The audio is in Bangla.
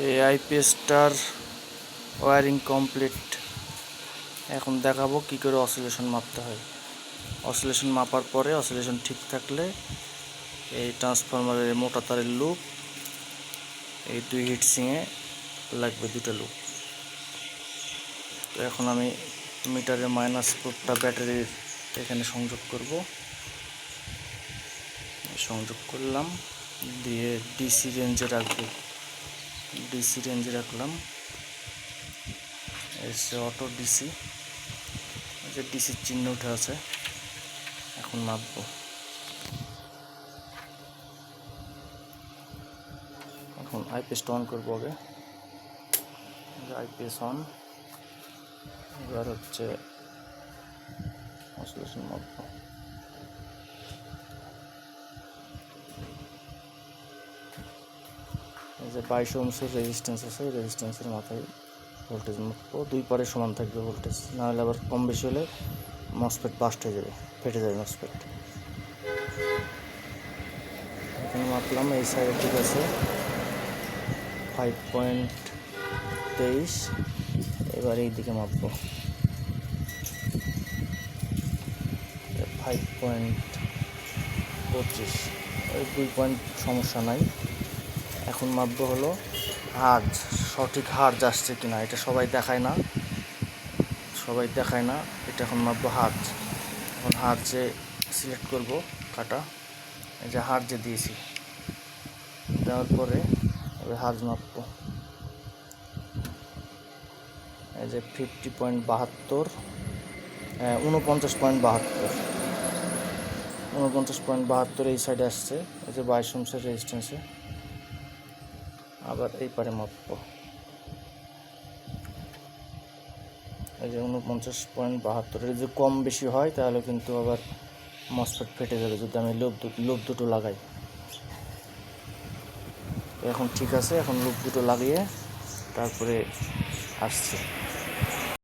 এই আইপিএসটার ওয়ারিং কমপ্লিট এখন দেখাবো কি করে অসিলেশন মাপতে হয়। অসিলেশন মাপার পরে অসিলেশন ঠিক থাকলে এই ট্রান্সফরমারের মোটা তারের লুপ এই দুই হিট সিঙে লাগবে দুটো লুপ তো এখন আমি মিটারের মাইনাস প্রুফটা ব্যাটারির এখানে সংযোগ করব। সংযোগ করলাম, দিয়ে ডিসি রেঞ্জে রাখব। ডিসি রেঞ্জে রাখলাম। এসে অটো ডিসি। যে ডিসির চিহ্ন উঠে আছে, এখন মাপবো। এখন আইপিএসটা অন করব আগে। আইপিএস অন এবার হচ্ছে অসিলেশন মাপবো। যে বাইশ ওমসের রেজিস্ট্যান্স আছে রেজিস্ট্যান্সের মাথায় ভোল্টেজ মাপবো দুই পারে সমান থাকবে ভোল্টেজ নাহলে আবার কম বেশি হলে মসপেট বাস্ট হয়ে যাবে, ফেটে যাবে মসপেট এখানে মাপলাম, এই সাইডে ঠিক আছে ফাইভ পয়েন্ট তেইশ, এবার এই দিকে মাপবো। ফাইভ পয়েন্ট পঁচিশ, ওই দুই পয়েন্ট সমস্যা নাই। এখন মাপবো হলো হার্জ, সঠিক হার্জ আসছে কিনা, এটা সবাই দেখায় না। সবাই দেখায় না, এটা এখন মাপবো হার্জ। এখন হার্জে সিলেক্ট করব কাটা। এই যে হার্জে দিয়েছি। দেওয়ার পরে এবার হার্জ মাপবো। এই যে ফিফটি পয়েন্ট বাহাত্তর উনপঞ্চাশ পয়েন্ট বাহাত্তর। উনপঞ্চাশ পয়েন্ট বাহাত্তর এই সাইডে আসছে, এই যে বাইশ অংশের রেজিস্ট্যান্সে আবার এই পারে মাপবো। এই যে উনপঞ্চাশ পয়েন্ট বাহাত্তরের যদি কম বেশি হয়, তাহলে কিন্তু আবার মসফেট ফেটে যাবে যদি আমি লোভ লোভ দুটো লাগাই। এখন ঠিক আছে, এখন লোভ দুটো লাগিয়ে তারপরে আসছে।